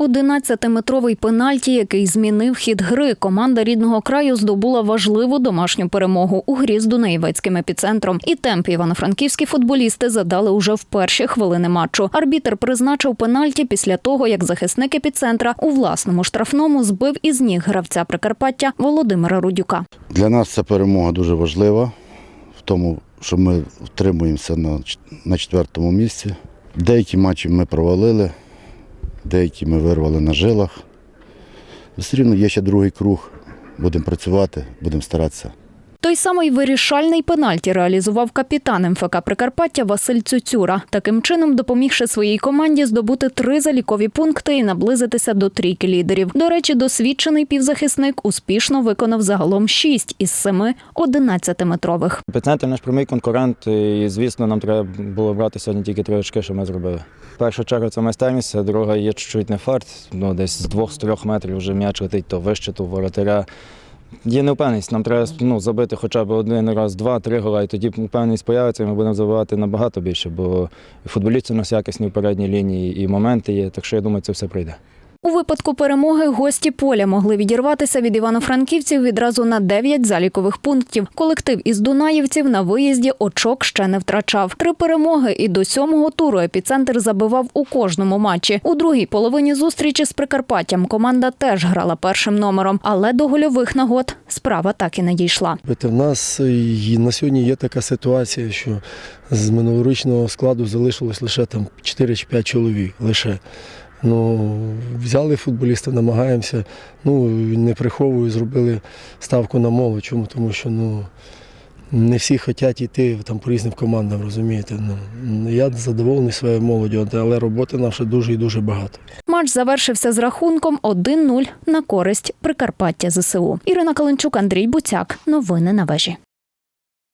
11-метровий пенальті, який змінив хід гри. Команда рідного краю здобула важливу домашню перемогу у грі з Дунаєвецьким епіцентром. І темп івано-франківські футболісти задали уже в перші хвилини матчу. Арбітер призначив пенальті після того, як захисник епіцентра у власному штрафному збив із ніг гравця Прикарпаття Володимира Рудюка. Для нас ця перемога дуже важлива в тому, що ми втримуємося на, четвертому місці. Деякі матчі ми провалили, деякі ми вирвали на жилах. Все рівно є ще другий круг. Будемо працювати, будемо старатися. Той самий вирішальний пенальті реалізував капітан МФК Прикарпаття Василь Цюцюра, таким чином допомігши своїй команді здобути три залікові пункти і наблизитися до трійки лідерів. До речі, досвідчений півзахисник успішно виконав загалом шість із семи 11-метрових. Епіцентр наш прямий конкурент, і звісно, нам треба було брати сьогодні тільки три очки, що ми зробили. Перша черга це майстерність, друга є чуть-чуть не фарт. Ну, десь з двох з трьох метрів вже м'яч летить то вище, то воротаря. Є невпевненість, нам треба ну, забити хоча б один раз, два, три гола, і тоді впевненість появиться, і ми будемо забивати набагато більше, бо футболісти у нас якісні в передній лінії, і моменти є, так що я думаю, це все прийде. У випадку перемоги гості поля могли відірватися від івано-франківців відразу на 9 залікових пунктів. Колектив із дунаївців на виїзді очок ще не втрачав. Три перемоги і до сьомого туру епіцентр забивав у кожному матчі. У другій половині зустрічі з Прикарпаттям команда теж грала першим номером, але до гольових нагод справа так і не дійшла. В нас на сьогодні є така ситуація, що з минулорічного складу залишилось лише там 4 чи 5 чоловік. Лише. Ну, взяли футболіста, намагаємося. Ну, не приховую, зробили ставку на молодь. Чому? Тому що ну, не всі хочуть йти там, по різним командам, розумієте. Ну, я задоволений своєю молоддю, але роботи нам дуже і дуже багато. Матч завершився з рахунком 1-0 на користь Прикарпаття ЗСУ. Ірина Каленчук, Андрій Буцяк. Новини на вежі.